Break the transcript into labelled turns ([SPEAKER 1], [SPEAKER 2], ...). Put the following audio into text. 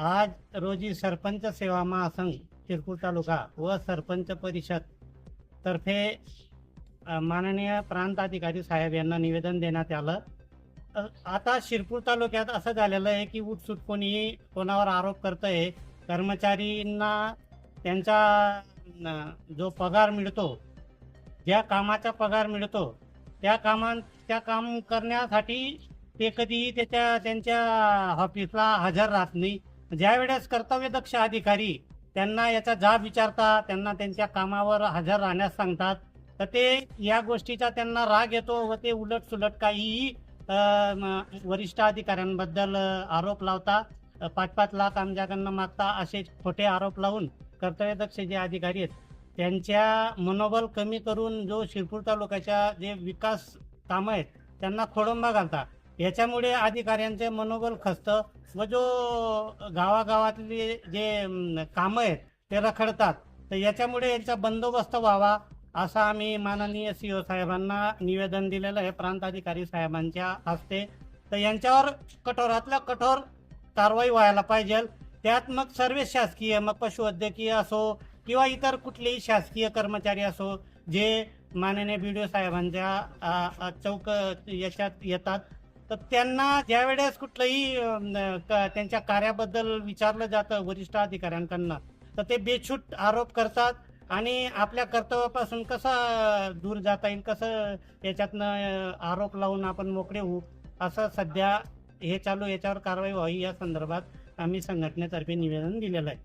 [SPEAKER 1] आज रोजी सरपंच सेवा महासंघ शिरपूर तालुका व सरपंच परिषद तर्फे माननीय प्रांताधिकारी साहेब यांना निवेदन देण्यात आलं. आता शिरपूर तालुक्यात असं झालेलं आहे की उठसूट कोणी कोणावर आरोप करत आहे कर्मचारींना त्यांचा जो पगार मिळतो ज्या कामाचा पगार मिळतो त्या कामां त्या काम करण्यासाठी ते कधीही त्याच्या त्यांच्या ऑफिसला हजर राहत नाही. ज्या वेळेस कर्तव्यदक्ष अधिकारी त्यांना याचा जाब विचारतात त्यांना त्यांच्या कामावर हजर राहण्यास सांगतात तर ते या गोष्टीचा त्यांना राग येतो व ते उलट सुलट काहीही म, वरिष्ठ अधिकाऱ्यांबद्दल आरोप लावता पाच पाच लाख आमच्याकडनं मागता असे खोटे आरोप लावून कर्तव्यदक्ष जे अधिकारी आहेत त्यांच्या मनोबल कमी करून जो शिरपूर तालुक्याच्या जे विकास कामं आहेत त्यांना खोडंबा घालतात याच्यामुळे अधिकाऱ्यांचे मनोबल खचतं व जो गावागावातली जे कामं आहेत ते रखडतात. तर याच्यामुळे यांचा बंदोबस्त व्हावा असं आम्ही माननीय सी ओ साहेबांना निवेदन दिलेलं आहे प्रांत अधिकारी साहेबांच्या हस्ते. तर यांच्यावर कठोरातल्या कठोर कारवाई व्हायला पाहिजे. त्यात मग सर्व शासकीय मग पशुवैद्यकीय असो किंवा इतर कुठलेही शासकीय कर्मचारी असो जे माननीय बी डी ओ साहेबांच्या आ, आ, चौक याच्यात येतात तर त्यांना ज्यावेळेस कुठलंही त्यांच्या कार्याबद्दल विचारलं जातं वरिष्ठ अधिकाऱ्यांकडनं तर ते बेछूट आरोप करतात आणि आपल्या कर्तव्यापासून कसं दूर जाता येईल कसं याच्यातनं आरोप लावून आपण मोकळे होऊ असं सध्या हे चालू याच्यावर कारवाई व्हावी या संदर्भात आम्ही संघटनेतर्फे निवेदन दिलेलं आहे.